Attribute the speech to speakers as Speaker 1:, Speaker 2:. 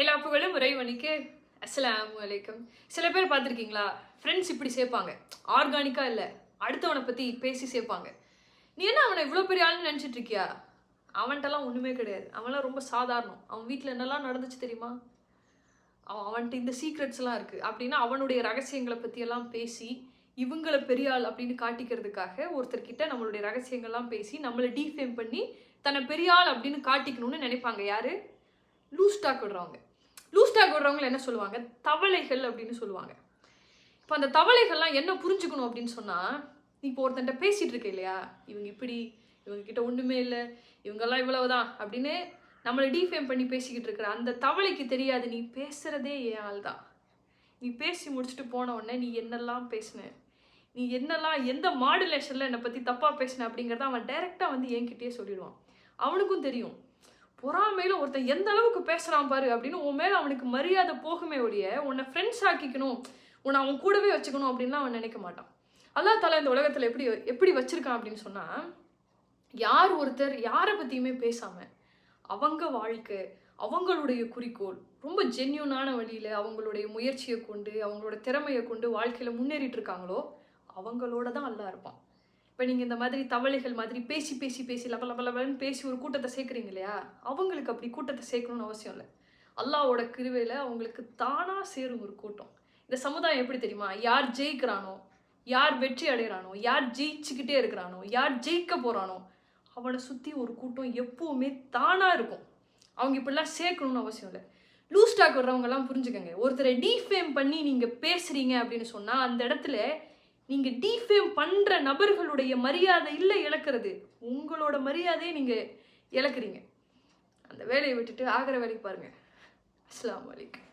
Speaker 1: ஏலாப்புகளும் உறைவனுக்கு அஸ்லாம் வலைக்கம் சில பேர் பார்த்துருக்கீங்களா? ஃப்ரெண்ட்ஸ் இப்படி சேர்ப்பாங்க. ஆர்கானிக்காக இல்லை. அடுத்தவனை பற்றி பேசி சேர்ப்பாங்க. நீ என்ன அவனை இவ்வளோ பெரிய ஆளுன்னு நினச்சிட்டு இருக்கியா? அவன்கிட்டலாம் ஒன்றுமே கிடையாது. அவன்லாம் ரொம்ப சாதாரணம். அவன் வீட்டில் என்னெல்லாம் நடந்துச்சு தெரியுமா? அவன் அவன்கிட்ட இந்த சீக்ரெட்ஸ்லாம் இருக்குது அப்படின்னா அவனுடைய ரகசியங்களை பற்றியெல்லாம் பேசி இவங்கள பெரிய ஆள் அப்படின்னு காட்டிக்கிறதுக்காக ஒருத்தர்கிட்ட நம்மளுடைய ரகசியங்கள்லாம் பேசி நம்மளை டீஃபேம் பண்ணி தன்னை பெரிய ஆள் அப்படின்னு காட்டிக்கணும்னு நினைப்பாங்க யார்? லூஸ் டாக் விடுறவங்க. லூஸ் டாக் என்ன சொல்லுவாங்க? தவளைகள் அப்படின்னு சொல்லுவாங்க. இப்போ அந்த தவளைகள்லாம் என்ன புரிஞ்சுக்கணும் அப்படின்னு சொன்னால் நீ இப்போ ஒருத்தன்ட்ட பேசிகிட்டு இருக்க இல்லையா? இவங்க இப்படி இவங்க கிட்ட ஒன்றுமே இல்லை இவங்கெல்லாம் இவ்வளவுதான் அப்படின்னு நம்மளை டீஃபேம் பண்ணி பேசிக்கிட்டு இருக்கிற அந்த தவளைக்கு தெரியாது நீ பேசுகிறதே என் ஆள் தான். நீ பேசி முடிச்சுட்டு போன உடனே நீ என்னெல்லாம் பேசின? நீ என்னெல்லாம் எந்த மாடுலேஷனில் என்னை பற்றி தப்பாக பேசின அப்படிங்கிறத அவன் டைரெக்டாக வந்து என்கிட்டயே சொல்லிடுவான். அவனுக்கும் தெரியும். பொறாமையில் ஒருத்தன் எந்த அளவுக்கு பேசுகிறான் பாரு அப்படின்னு உன் மேலே அவனுக்கு மரியாதை போகுமே ஒழிய உன்னை ஃப்ரெண்ட்ஸ் ஆக்கிக்கணும் உன்னை அவன் கூடவே வச்சுக்கணும் அப்படின்லாம் அவன் நினைக்க மாட்டான். அல்லாஹ் தலை இந்த உலகத்தில் எப்படி எப்படி வச்சுருக்கான் அப்படின்னு சொன்னால் யார் ஒருத்தர் யாரை பற்றியுமே பேசாமல் அவங்க வாழ்க்கை அவங்களுடைய குறிக்கோள் ரொம்ப ஜென்யூனான வழியில் அவங்களுடைய முயற்சியை கொண்டு அவங்களோட திறமையை கொண்டு வாழ்க்கையில் முன்னேறிட்டு இருக்காங்களோ அவங்களோட தான் அல்லாஹ் இருப்பான். இப்போ நீங்கள் இந்த மாதிரி தவளைகள் மாதிரி பேசி பேசி பேசி லப லப லபன்னு பேசி ஒரு கூட்டத்தை சேர்க்குறீங்க இல்லையா? அவங்களுக்கு அப்படி கூட்டத்தை சேர்க்கணும்னு அவசியம் இல்லை. அல்லாவோட கிருவையில் அவங்களுக்கு தானாக சேரும் ஒரு கூட்டம். இந்த சமுதாயம் எப்படி தெரியுமா? யார் ஜெயிக்கிறானோ யார் வெற்றி அடைகிறானோ யார் ஜெயிச்சுக்கிட்டே இருக்கிறானோ யார் ஜெயிக்க போகிறானோ அவனை சுற்றி ஒரு கூட்டம் எப்போவுமே தானாக இருக்கும். அவங்க இப்படிலாம் சேர்க்கணும்னு அவசியம் இல்லை. லூஸ் வர்றவங்கெல்லாம் புரிஞ்சுக்கங்க. ஒருத்தரை டீஃபேம் பண்ணி நீங்கள் பேசுகிறீங்க அப்படின்னு சொன்னால் அந்த இடத்துல நீங்கள் டிஃபேம் பண்ணுற நபர்களுடைய மரியாதை இல்லை இழக்கிறது. உங்களோட மரியாதையை நீங்கள் இழக்கிறீங்க. அந்த வேலையை விட்டுட்டு ஆகிற வேலைக்கு பாருங்கள் அஸ்லாம் அலைக்கும்.